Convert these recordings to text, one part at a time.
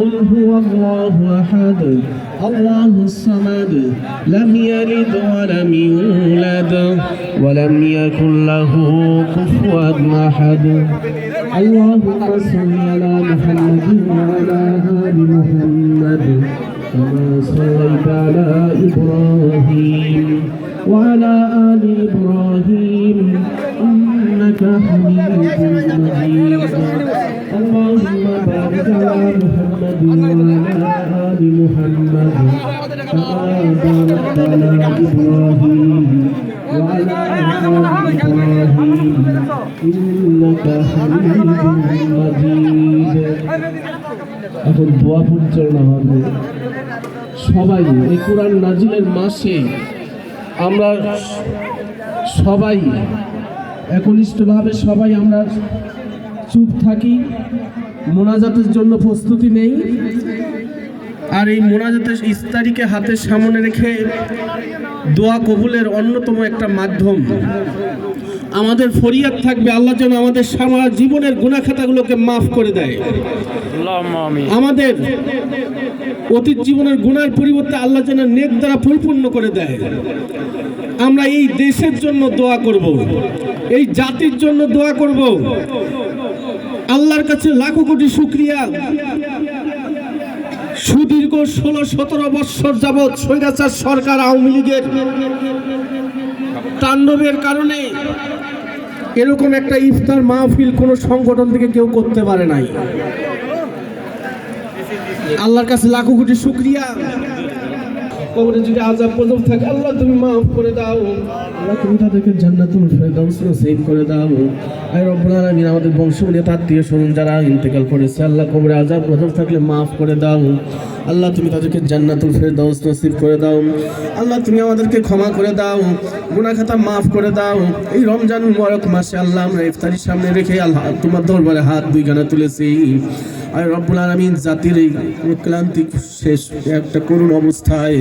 قل هو الله أحد الله الصمد لم يلد ولم يولد ولم يكن له كفوا أحد. اللهم صل على محمد وعلى آل محمد كما صليت على إبراهيم وعلى آل إبراهيم. إنك حميد مجيد اللهم بارك على محمد وعلى آل محمد كما باركت على إبراهيم وعلى آل إبراهيم إنك حميد مجيد এখন দোয়া পরিচালনা হবে সবাই এই কোরআন নাজিলের মাসে আমরা সবাই একনিষ্ঠভাবে সবাই আমরা চুপ থাকি। মোনাজাতের জন্য প্রস্তুতি নেই। আর এই মোনাজাতের ইস্তারিকে হাতের সামনে রেখে দোয়া কবুলের অন্যতম একটা মাধ্যম। আমাদের ফরিয়াদ থাকবে আল্লাহ যেন আমাদের সারা জীবনের গুণাখাতাগুলোকে মাফ করে দেয়। আমাদের অতীত জীবনের গুণার পরিবর্তে আল্লাহ যেন নেক দ্বারা পরিপূর্ণ করে দেয়। আমরা এই দেশের জন্য দোয়া করব। এই জাতির জন্য দোয়া করব। আল্লাহর কাছে লাখো কোটি শুক্রিয়া। সুদীর্ঘ ষোলো সতেরো বৎসর যাবৎ স্বৈরাচার সরকার আওয়ামী লীগের তাণ্ডবের কারণে এরকম একটা ইফতার মাহফিল কোনো সংগঠন থেকে কেউ করতে পারে নাই। আল্লাহর কাছে লাখো কোটি শুক্রিয়া। কবরে যদি আজাব পদব থাকে, আল্লাহ তুমি মাফ করে দাও। আল্লাহ তুমি তাদেরকে জান্নাতুল ফেরদাউস নসিব করে দাও। আর রব্বুল আলামিন, আমাদের বংশীয় আত্মীয় স্বজন যারা ইন্তেকাল করেছে, আল্লাহ কবরে আজাব পদব থাকলে মাফ করে দাও। আল্লাহ তুমি তাদেরকে জান্নাতুল ফেরদাউস নসিব করে দাও। আল্লাহ তুমি আমাদেরকে ক্ষমা করে দাও গুনাহ খাতা মাফ করে দাও। এই রমজান মুবারক মাসে আল্লাহ আমরা ইফতারির সামনে রেখে আল্লাহ তোমার দরবারে হাত দুই গানা তুলেছি। আর রব্বুল আলমিন জাতির এই ক্লান্তি শেষ একটা করুণ অবস্থায়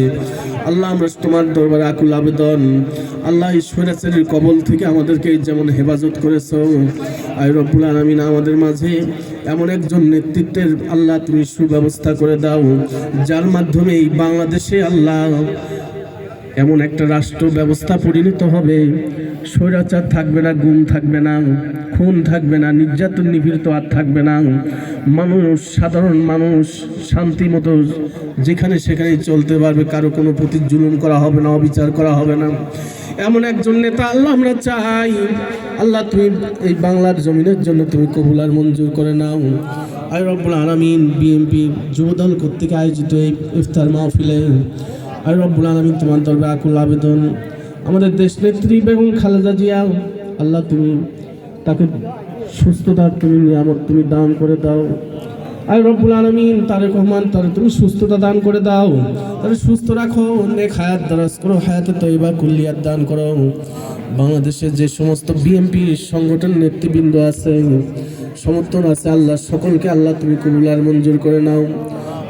আল্লাহ আমরা তোমার দরবারে আকুল আবেদন। আল্লাহ ঈশ্বরের কবল থেকে আমাদেরকে যেমন হেফাজত করেছ আর রব্বুল আলমিন আমাদের মাঝে এমন একজন নেতৃত্বের আল্লাহ তুমি সুব্যবস্থা করে দাও, যার মাধ্যমে এই বাংলাদেশে আল্লাহ এমন একটা রাষ্ট্র ব্যবস্থা পরিণত হবে। স্বৈরাচার থাকবে না, গুম থাকবে না, খুন থাকবে না, নির্যাতন নিপীড়িত আর থাকবে না। মানুষ, সাধারণ মানুষ, শান্তি মতো যেখানে সেখানে চলতে পারবে, কারও কোনো প্রতি জুলুম করা হবে না, অবিচার করা হবে না। এমন একজন নেতা আল্লাহ আমরা চাই। আল্লাহ, তুমি এই বাংলার জমিনের জন্য তুমি কবুলার মঞ্জুর করে নাও। আই রব্বুল আলমিন বিএনপি যুবদল কর্তৃক আয়োজিত এই ইফতার মাহফিলে আর রব্বুল আলমিন তোমার দরবে আকুল আবেদন আমাদের দেশ নেত্রী বেগম খালেদা জিয়া, আল্লাহ তুমি তাকে সুস্থতার তুমি নিয়ামত তুমি দান করে দাও। আর রব্বুল আলমিন তারেক রহমান, তার তুমি সুস্থতা দান করে দাও। তাহলে সুস্থ রাখো, নেক হায়াত দারাজ করো, হায়াতে তৈবা কুল্লিয়াত দান করো। বাংলাদেশের যে সমস্ত বিএমপি সংগঠন নেতৃবৃন্দ আছে, সমর্থন আছে, আল্লাহ সকলকে, আল্লাহ তুমি কবুলার মঞ্জুর করে নাও।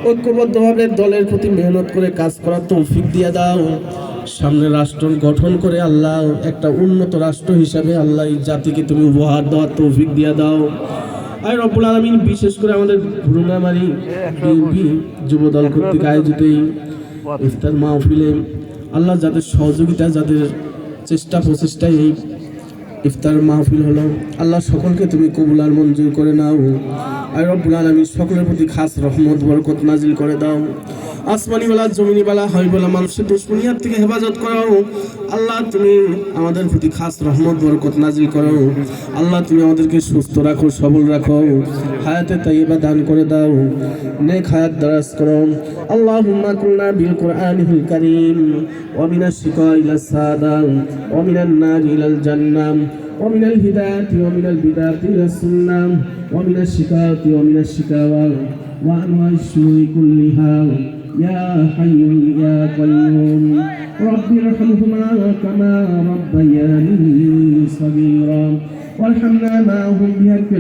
ঐক্যবদ্ধভাবে দলের প্রতি মেহনত করে কাজ করার তৌফিক দিয়ে দাও। সামনে রাষ্ট্র গঠন করে আল্লাহ একটা উন্নত রাষ্ট্র হিসাবে আল্লাহ এই জাতিকে তুমি উপহার দেওয়ার তৌফিক দিয়ে দাও। আর রব্বুল আলমিন, বিশেষ করে আমাদের ভুরুনামারি বিএনপি যুব দল কর্তৃক আয়োজিত এই ইফতার মাহফিলে আল্লাহ যাদের সহযোগিতা, যাদের চেষ্টা প্রচেষ্টায় এই ইফতার মাহফিল হলো। আল্লাহ সকলকে তুমি কবুলার মঞ্জুর করে নাও। আর রব্বুল আমি সকলের প্রতি খাস রহমত, বরকত নাজিল করে দাও। আসমানিওয়ালা জমিনিওয়ালা জমিনি বেলা হয় বলা মানুষের দুশ্মনিয়ার থেকে হেফাজত করাও। আল্লাহ তুমি আমাদের প্রতি খাস রহমত, বরকত নাজিল করাও। আল্লাহ তুমি আমাদেরকে সুস্থ রাখো, সবল রাখো। হায়াতে তাইবা দান করে দাও নেক হায়াত দারাজ করো আল্লাহুম্মা কুলনা বিল কুরআনিল কারীম ওয়া মিনাশ শিকা ইলা সাদা ওয়া মিনান নার ইলাল জান্নাহ ومن الهداية ومن البدعة إلى السنة ومن الشكاة ومن الشكاوى وأنواع الشرور كلها يا حي يا قيوم رب ارحمهما كما ربياني صغيرا. وارحمنا معهم بحق